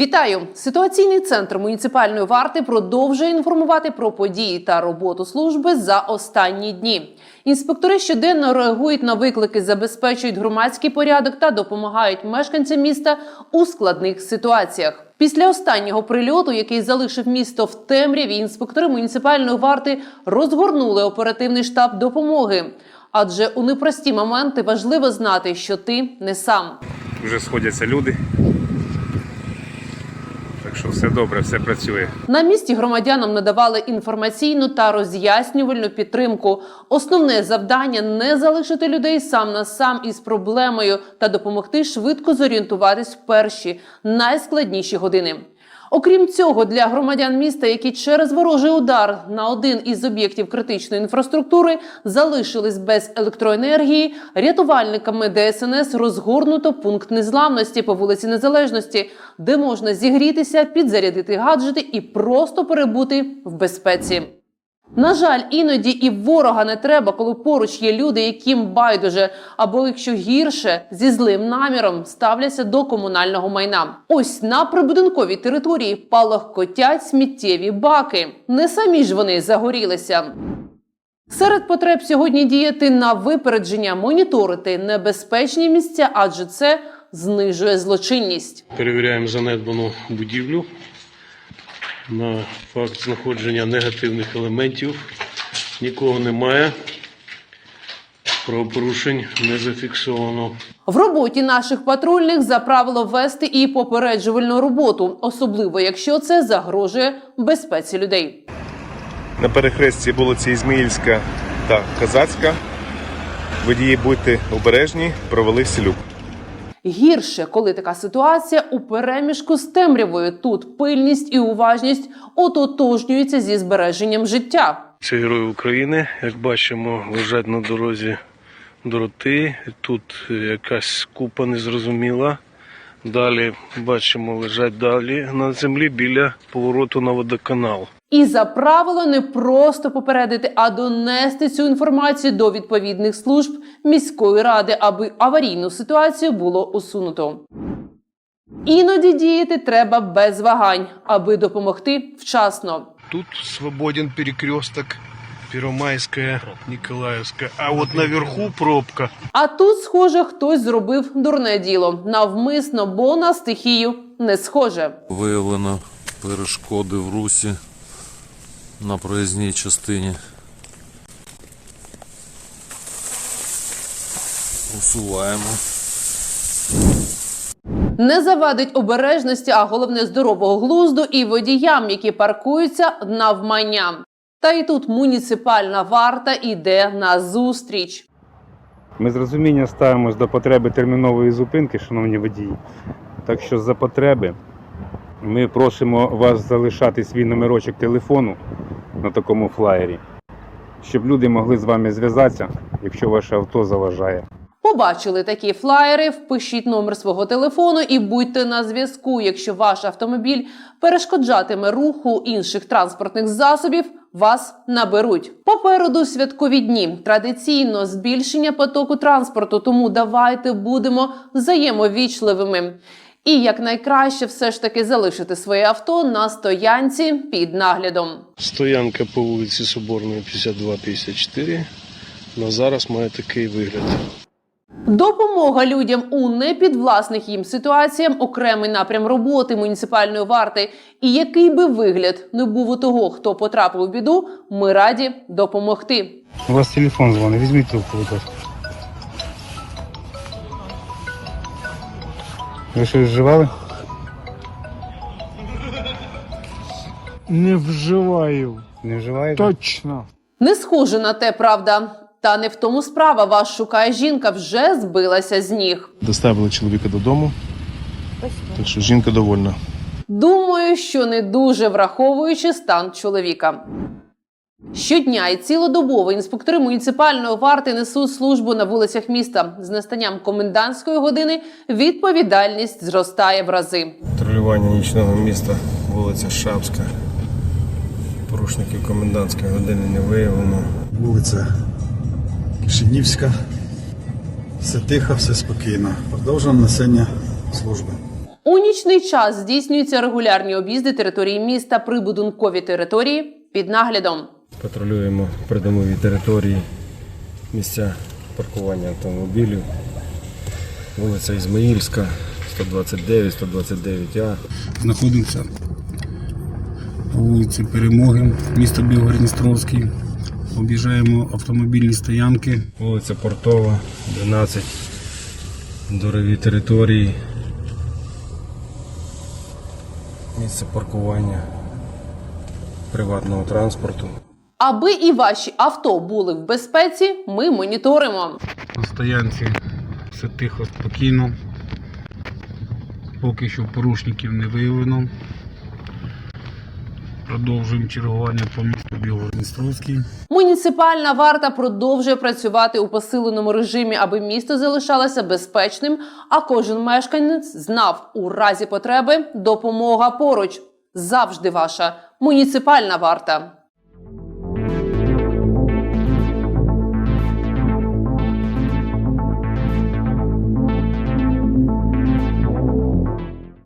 Вітаю! Ситуаційний центр муніципальної варти продовжує інформувати про події та роботу служби за останні дні. Інспектори щоденно реагують на виклики, забезпечують громадський порядок та допомагають мешканцям міста у складних ситуаціях. Після останнього прильоту, який залишив місто в темряві, інспектори муніципальної варти розгорнули оперативний штаб допомоги. Адже у непрості моменти важливо знати, що ти не сам. вже сходяться люди. Так що все добре, все працює. На місці громадянам надавали інформаційну та роз'яснювальну підтримку. Основне завдання не залишити людей сам на сам із проблемою та допомогти швидко зорієнтуватись в перші найскладніші години. Окрім цього, для громадян міста, які через ворожий удар на один із об'єктів критичної інфраструктури залишились без електроенергії, рятувальниками ДСНС розгорнуто пункт незламності по вулиці Незалежності, де можна зігрітися, підзарядити гаджети і просто перебути в безпеці. На жаль, іноді і ворога не треба, коли поруч є люди, яким байдуже, або якщо гірше зі злим наміром ставляться до комунального майна. Ось на прибудинковій території палахкотять сміттєві баки. Не самі ж вони загорілися. Серед потреб сьогодні діяти на випередження, моніторити небезпечні місця, адже це знижує злочинність. Перевіряємо занедбану будівлю на факт знаходження негативних елементів. Нікого немає. Правопорушень не зафіксовано. В роботі наших патрульних за правило вести і попереджувальну роботу, особливо якщо це загрожує безпеці людей. На перехресті вулиці Ізмаїльська та Казацька. Водії будьте обережні, провели селюк. Гірше, коли така ситуація у переміжку з темрявою. Тут пильність і уважність ототожнюються зі збереженням життя. Це герої України. Як бачимо, лежать на дорозі дроти. Тут якась купа незрозуміла. Далі бачимо, лежать далі на землі біля повороту на водоканал. І за правило не просто попередити, а донести цю інформацію до відповідних служб міської ради, аби аварійну ситуацію було усунуто. Іноді діяти треба без вагань, аби допомогти вчасно. Тут свободен перекресток Первомайская, Николаевская. А вот наверху пробка. А тут, схоже, хтось зробив дурне діло навмисно, бо на стихію не схоже. Виявлено перешкоди в русі на проїзній частині. Усуваємо. Не завадить обережності, а головне здорового глузду і водіям, які паркуються навмання. Та й тут муніципальна варта іде на зустріч. Ми з розумінням ставимось до потреби термінової зупинки, шановні водії. Так що за потреби ми просимо вас залишати свій номерочок телефону на такому флаєрі, щоб люди могли з вами зв'язатися, якщо ваше авто заважає. Побачили такі флаєри, впишіть номер свого телефону і будьте на зв'язку. Якщо ваш автомобіль перешкоджатиме руху інших транспортних засобів, вас наберуть. Попереду святкові дні. Традиційно збільшення потоку транспорту, тому давайте будемо взаємовічливими. І якнайкраще все ж таки залишити своє авто на стоянці під наглядом. Стоянка по вулиці Соборної 52-54. На зараз має такий вигляд. Допомога людям у непідвласних їм ситуаціям окремий напрям роботи муніципальної варти. І який би вигляд не був у того, хто потрапив у біду, ми раді допомогти. У вас телефон дзвонить, візьміть трубку, будь ласка. Ви щось вживали? Не вживаю. Не вживаєте? Точно. Не схоже на те, правда. Та не в тому справа. Вас шукає жінка, вже збилася з ніг. Доставили чоловіка додому. Так що жінка довольна. Думаю, що не дуже враховуючи стан чоловіка. Щодня і цілодобово інспектори муніципальної варти несуть службу на вулицях міста. З настанням комендантської години відповідальність зростає в рази. Патрулювання нічного міста, вулиця Шапська. Порушників комендантської години не виявлено. вулиця Кишинівська. Все тихо, все спокійно. Продовжуємо несення служби. У нічний час здійснюються регулярні об'їзди території міста прибудинкові території під наглядом. Патрулюємо придомові території, місця паркування автомобілів. Вулиця Ізмаїльська, 129, 129А. знаходимося по вулиці Перемоги, місто Білгород-Дністровський. Об'їжджаємо автомобільні стоянки. Вулиця Портова, 12. Дорові території. Місце паркування приватного транспорту. Аби і ваші авто були в безпеці, ми моніторимо. На стоянці все тихо, спокійно. Поки що порушників не виявлено. Продовжуємо чергування по місту Білгород-Дністровський. Муніципальна варта продовжує працювати у посиленому режимі, аби місто залишалося безпечним, а кожен мешканець знав у разі потреби допомога поруч. Завжди ваша муніципальна варта.